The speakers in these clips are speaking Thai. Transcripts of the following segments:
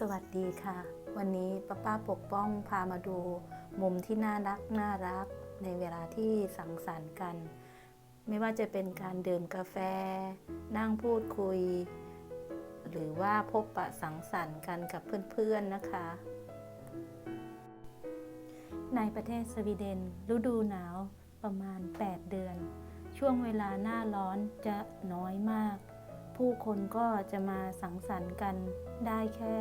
สวัสดีค่ะ วันนี้ป้าป้าปกป้องพามาดู มุมที่น่ารักน่ารัก ในเวลาที่สังสรรค์กัน ไม่ว่าจะเป็นการดื่มกาแฟ นั่งพูดคุย หรือว่าพบปะสังสรรค์กันกับเพื่อนๆนะคะ ในประเทศสวีเดนฤดูหนาวประมาณ 8 เดือน ช่วงเวลาหน้าร้อนจะน้อยมาก ผู้คนก็จะมาสังสรรค์กันได้แค่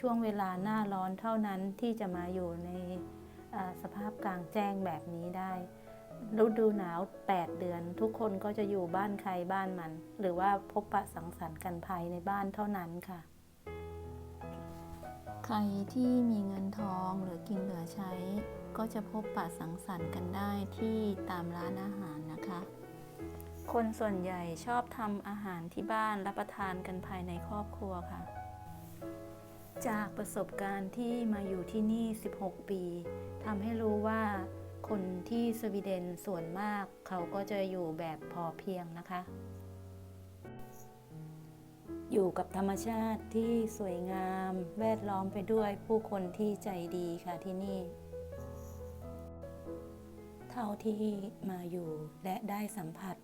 ช่วงเวลาหน้าร้อนเท่านั้นที่จะมาอยู่ในสภาพกลางแจ้งแบบนี้ได้ ฤดูหนาว 8 เดือน ทุกคนก็จะอยู่บ้านใครบ้านมัน หรือว่าพบปะสังสรรค์กันภายในบ้านเท่านั้นค่ะ ใครที่มีเงินทองหรือกินเหลือใช้ ก็จะพบปะสังสรรค์กันได้ที่ตามร้านอาหารนะคะ คนส่วนใหญ่ชอบทำอาหารที่บ้านรับประทานกันภายในครอบครัวค่ะ จากประสบการณ์ที่มาอยู่ที่นี่ 16 ปีทำให้รู้ว่าคนที่สวีเดนส่วนมากเขาก็จะอยู่แบบพอเพียงนะคะ อยู่กับธรรมชาติที่สวยงาม แวดล้อมไปด้วยผู้คนที่ใจดีค่ะที่นี่ เท่าที่มาอยู่และได้สัมผัส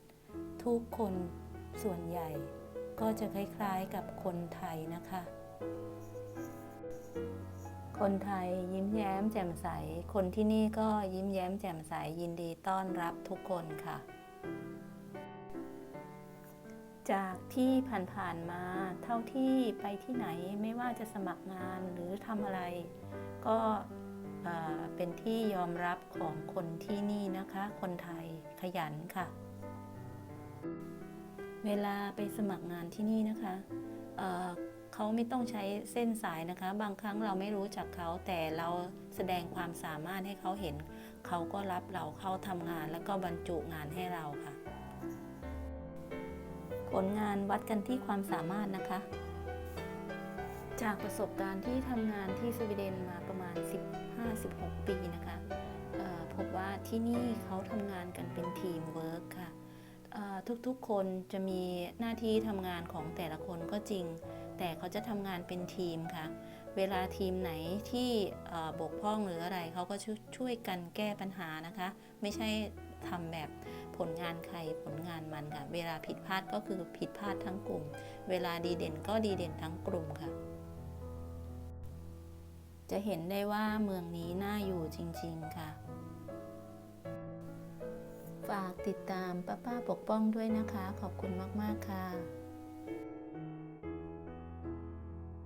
ทุกคนส่วนใหญ่ก็จะคล้ายๆกับคนไทยนะคะ คนไทยยิ้มแย้มแจ่มใส คนที่นี่ก็ยิ้มแย้มแจ่มใสยินดีต้อนรับทุกคนค่ะ จากที่ผ่านๆมาเท่าที่ไปที่ไหนไม่ว่าจะสมัครงานหรือทำอะไร ก็เอ่อเป็นที่ยอมรับของคนที่นี่นะคะ คนไทยขยันค่ะ เวลาไปสมัครงานที่นี่นะคะเเขาไม่ต้องใช้เส้นสายนะคะ บางครั้งเราไม่รู้จักเขาแต่เราแสดงความสามารถให้เขาเห็น เขาก็รับเราเข้าทำงานแล้วก็บรรจุงานให้เราค่ะ ผลงานวัดกันที่ความสามารถนะคะ จากประสบการณ์ที่ทำงานที่สวีเดนมาประมาณ 15-16 ปีนะคะพบว่าที่นี่เขาทำงานกันเป็นทีมเวิร์คค่ะ ทุกๆคนจะมีหน้าที่ทำงานของแต่ละคนก็จริง แต่เขาจะทำงานเป็นทีมค่ะ เวลาทีมไหนที่บกพร่องหรืออะไรเขาก็ช่ช่วยกันแก้ปัญหานะคะ ไม่ใช่ทำแบบผลงานใครผลงานมันค่ะ เวลาผิดพลาดก็คือผิดพลาดทั้งกลุ่ม เวลาดีเด่นก็ดีเด่นทั้งกลุ่มค่ะ จะเห็นได้ว่าเมืองนี้น่าอยู่จริง ๆค่ะ ฝากติดตามป้าป้าปกป้องด้วยนะคะ ขอบคุณมาก ๆ ค่ะ